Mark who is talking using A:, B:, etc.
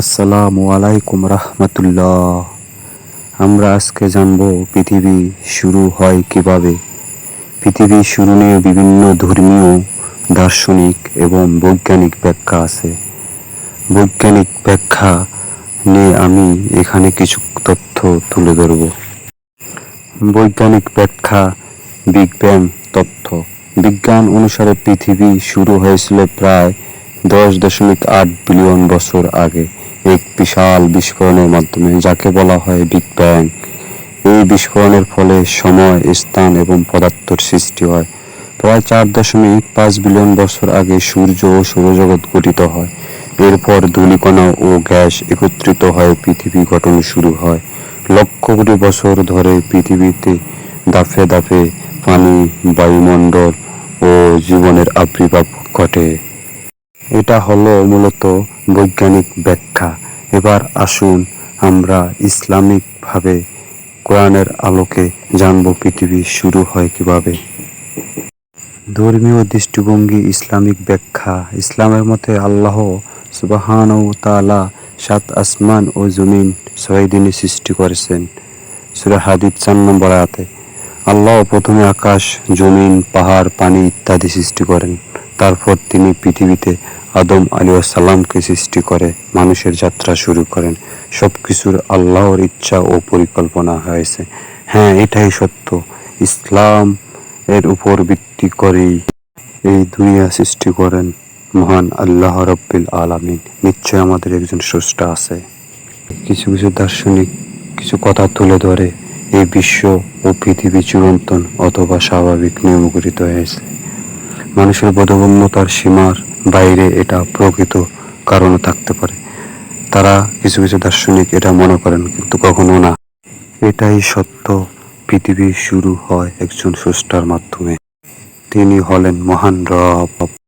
A: আসসালামু আলাইকুম রহমতুল্লাহ। আমরা আজকে জানব পৃথিবী শুরু হয় কীভাবে। পৃথিবী শুরু নিয়ে বিভিন্ন ধর্মীয়, দার্শনিক এবং বৈজ্ঞানিক ব্যাখ্যা আছে। বৈজ্ঞানিক ব্যাখ্যা নিয়ে আমি এখানে কিছু তথ্য তুলে ধরব। বৈজ্ঞানিক ব্যাখ্যা বিগ ব্যাং তথ্য। বিজ্ঞান অনুসারে পৃথিবী শুরু হয়েছিল প্রায় দশ দশমিক আট বিলিয়ন বছর আগে এক বিশাল বিস্ফোরণের মাধ্যমে, যাকে বলা হয় বিগ ব্যাং এই বিস্ফোরণের ফলে সময়, স্থান এবং পদার্থর সৃষ্টি হয়। প্রায় চার দশমিক পাঁচ বিলিয়ন বছর আগে সূর্য ও সৌরজগৎ গঠিত হয়। এরপর ধূলিকণা ও গ্যাস একত্রিত হয়ে পৃথিবী গঠন শুরু হয়। লক্ষ কোটি বছর ধরে পৃথিবীতে দাফে দাফে পানি, বায়ুমণ্ডল ও জীবনের আবির্ভাব ঘটে। এটা হলো মূলত বৈজ্ঞানিক ব্যাখ্যা। এবার আসুন আমরা ইসলামিকভাবে কোরআনের আলোকে জানব পৃথিবী শুরু হয় কীভাবে। ধর্মীয় দৃষ্টিভঙ্গি, ইসলামিক ব্যাখ্যা। ইসলামের মতে আল্লাহ সুবাহান ও তালা সাত আসমান ও জমিন ছয় দিনে সৃষ্টি করেছেন। সুরা হাদিদ চার নম্বর আয়াতে, আল্লাহ প্রথমে আকাশ, জমিন, পাহাড়, পানি ইত্যাদি সৃষ্টি করেন। তারপর তিনি পৃথিবীতে আদম আলী সাল্লামকে সৃষ্টি করে, মানুষের যাত্রা শুরু করেন। সব কিছুর আল্লাহর ইচ্ছা ও পরিকল্পনা হয়েছে। হ্যাঁ এটাই সত্য। ইসলাম এর উপর ভিত্তি করেই এই দুনিয়া সৃষ্টি করেন মহান আল্লাহ রব্বিল আলামিন। নিশ্চয় আমাদের একজন স্রষ্টা আছে। কিছু কিছু দার্শনিক কিছু কথা তুলে ধরে, এই বিশ্ব ও পৃথিবী চিরন্তন অথবা স্বাভাবিক নিয়মগঠিত হয়েছে। মানুষের বোধগম্যতার সীমার বাইরে এটা প্রকৃত কারণও থাকতে পারে। তারা কিছু কিছু দার্শনিক এটা মনে করেন, কিন্তু কখনো না। এটাই সত্য, পৃথিবী শুরু হয় একজন স্রষ্টার মাধ্যমে। তিনি হলেন মহান রব।